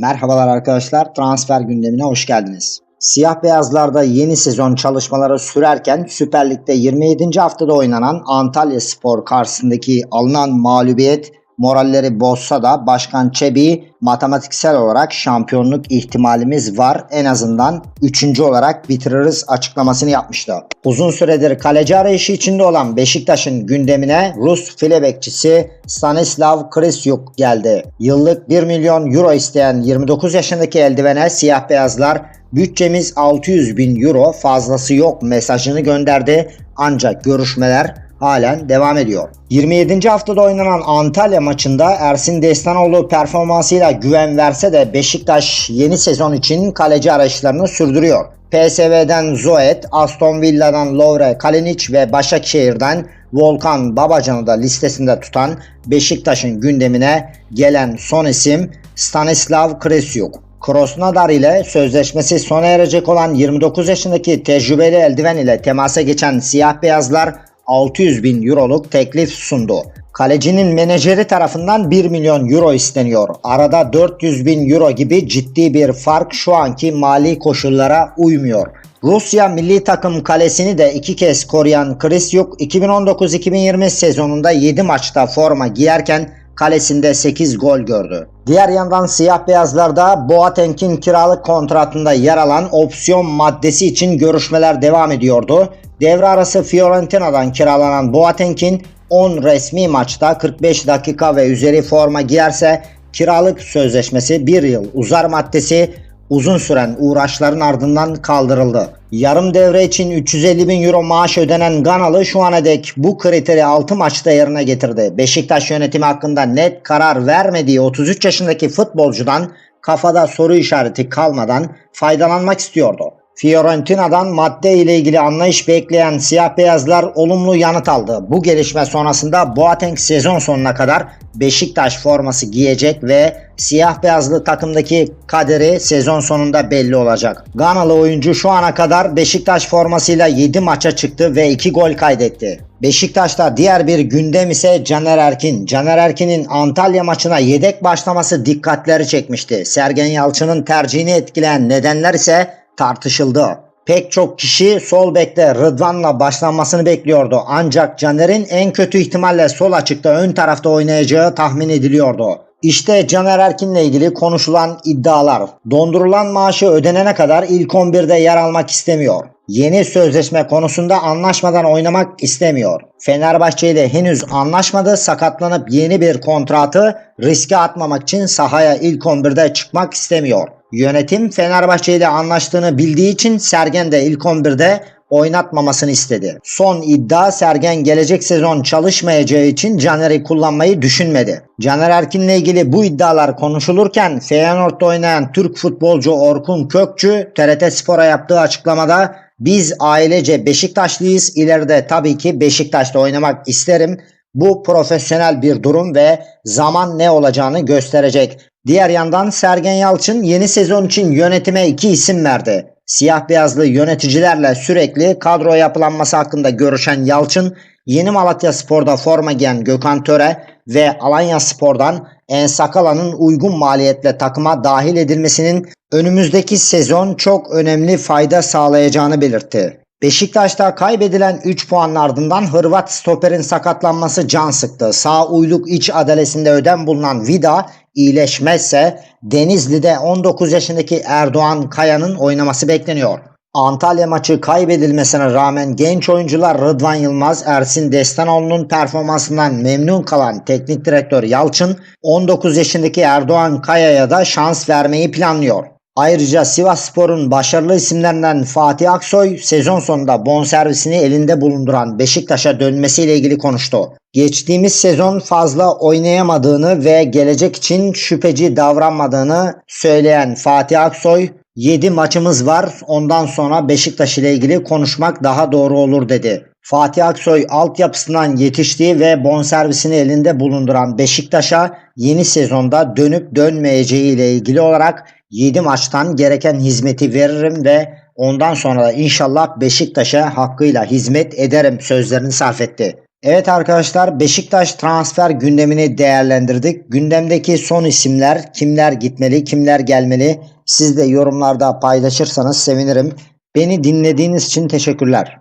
Merhabalar arkadaşlar, transfer gündemine hoş geldiniz. Siyah beyazlarda yeni sezon çalışmaları sürerken Süper Lig'de 27. haftada oynanan Antalya Spor karşısındaki alınan mağlubiyet moralleri bozsa da Başkan Çebi matematiksel olarak şampiyonluk ihtimalimiz var. En azından 3. olarak bitiririz açıklamasını yapmıştı. Uzun süredir kaleci arayışı içinde olan Beşiktaş'ın gündemine Rus file bekçisi Stanislav Krysyuk geldi. Yıllık 1 milyon euro isteyen 29 yaşındaki eldivene siyah beyazlar bütçemiz 600 bin euro fazlası yok mesajını gönderdi. Ancak görüşmeler halen devam ediyor. 27. haftada oynanan Antalya maçında Ersin Destanoğlu performansıyla güven verse de Beşiktaş yeni sezon için kaleci arayışlarını sürdürüyor. PSV'den Zoet, Aston Villa'dan Lovre Kalinic ve Başakşehir'den Volkan Babacan'ı da listesinde tutan Beşiktaş'ın gündemine gelen son isim Stanislav Kresyuk. Krosnodar ile sözleşmesi sona erecek olan 29 yaşındaki tecrübeli eldiven ile temasa geçen siyah beyazlar 600 bin euroluk teklif sundu. Kalecinin menajeri tarafından 1 milyon euro isteniyor. Arada 400 bin euro gibi ciddi bir fark şu anki mali koşullara uymuyor. Rusya milli takım kalesini de iki kez koruyan Krysyuk 2019-2020 sezonunda 7 maçta forma giyerken kalesinde 8 gol gördü. Diğer yandan siyah beyazlarda Boateng'in kiralık kontratında yer alan opsiyon maddesi için görüşmeler devam ediyordu. Devre arası Fiorentina'dan kiralanan Boateng'in 10 resmi maçta 45 dakika ve üzeri forma giyerse kiralık sözleşmesi 1 yıl uzar maddesi uzun süren uğraşların ardından kaldırıldı. Yarım devre için 350 bin euro maaş ödenen Ganalı şu ana dek bu kriteri 6 maçta yerine getirdi. Beşiktaş yönetimi hakkında net karar vermediği 33 yaşındaki futbolcudan kafada soru işareti kalmadan faydalanmak istiyordu. Fiorentina'dan madde ile ilgili anlayış bekleyen siyah beyazlar olumlu yanıt aldı. Bu gelişme sonrasında Boateng sezon sonuna kadar Beşiktaş forması giyecek ve siyah beyazlı takımdaki kaderi sezon sonunda belli olacak. Ganalı oyuncu şu ana kadar Beşiktaş formasıyla 7 maça çıktı ve 2 gol kaydetti. Beşiktaş'ta diğer bir gündem ise Caner Erkin. Caner Erkin'in Antalya maçına yedek başlaması dikkatleri çekmişti. Sergen Yalçın'ın tercihini etkileyen nedenler ise tartışıldı. Pek çok kişi sol bekte Rıdvan'la başlanmasını bekliyordu. Ancak Caner'in en kötü ihtimalle sol açıkta ön tarafta oynayacağı tahmin ediliyordu. İşte Caner Erkin'le ilgili konuşulan iddialar. Dondurulan maaşı ödenene kadar ilk 11'de yer almak istemiyor. Yeni sözleşme konusunda anlaşmadan oynamak istemiyor. Fenerbahçe ile henüz anlaşmadı. Sakatlanıp yeni bir kontratı riske atmamak için sahaya ilk 11'de çıkmak istemiyor. Yönetim Fenerbahçe ile anlaştığını bildiği için Sergen de ilk 11'de oynatmamasını istedi. Son iddia Sergen gelecek sezon çalışmayacağı için Caner'i kullanmayı düşünmedi. Caner Erkin'le ilgili bu iddialar konuşulurken Feyenoord'da oynayan Türk futbolcu Orkun Kökçü TRT Spor'a yaptığı açıklamada biz ailece Beşiktaşlıyız. İleride tabii ki Beşiktaş'ta oynamak isterim. Bu profesyonel bir durum ve zaman ne olacağını gösterecek. Diğer yandan Sergen Yalçın yeni sezon için yönetime iki isim verdi. Siyah beyazlı yöneticilerle sürekli kadro yapılanması hakkında görüşen Yalçın, Yeni Malatya Spor'da forma giyen Gökhan Töre ve Alanya Spor'dan Ensakala'nın uygun maliyetle takıma dahil edilmesinin önümüzdeki sezon çok önemli fayda sağlayacağını belirtti. Beşiktaş'ta kaybedilen 3 puanın ardından Hırvat stoperin sakatlanması can sıktı. Sağ uyluk iç adalesinde ödem bulunan Vida iyileşmezse Denizli'de 19 yaşındaki Erdoğan Kaya'nın oynaması bekleniyor. Antalya maçı kaybedilmesine rağmen genç oyuncular Rıdvan Yılmaz, Ersin Destanoğlu'nun performansından memnun kalan teknik direktör Yalçın 19 yaşındaki Erdoğan Kaya'ya da şans vermeyi planlıyor. Ayrıca Sivas Spor'un başarılı isimlerinden Fatih Aksoy sezon sonunda bonservisini elinde bulunduran Beşiktaş'a dönmesiyle ilgili konuştu. Geçtiğimiz sezon fazla oynayamadığını ve gelecek için şüpheci davranmadığını söyleyen Fatih Aksoy 7 maçımız var ondan sonra Beşiktaş ile ilgili konuşmak daha doğru olur dedi. Fatih Aksoy altyapısından yetiştiği ve bonservisini elinde bulunduran Beşiktaş'a yeni sezonda dönüp dönmeyeceği ile ilgili olarak 7 maçtan gereken hizmeti veririm ve ondan sonra da inşallah Beşiktaş'a hakkıyla hizmet ederim sözlerini sarf etti. Evet arkadaşlar Beşiktaş transfer gündemini değerlendirdik. Gündemdeki son isimler kimler gitmeli kimler gelmeli siz de yorumlarda paylaşırsanız sevinirim. Beni dinlediğiniz için teşekkürler.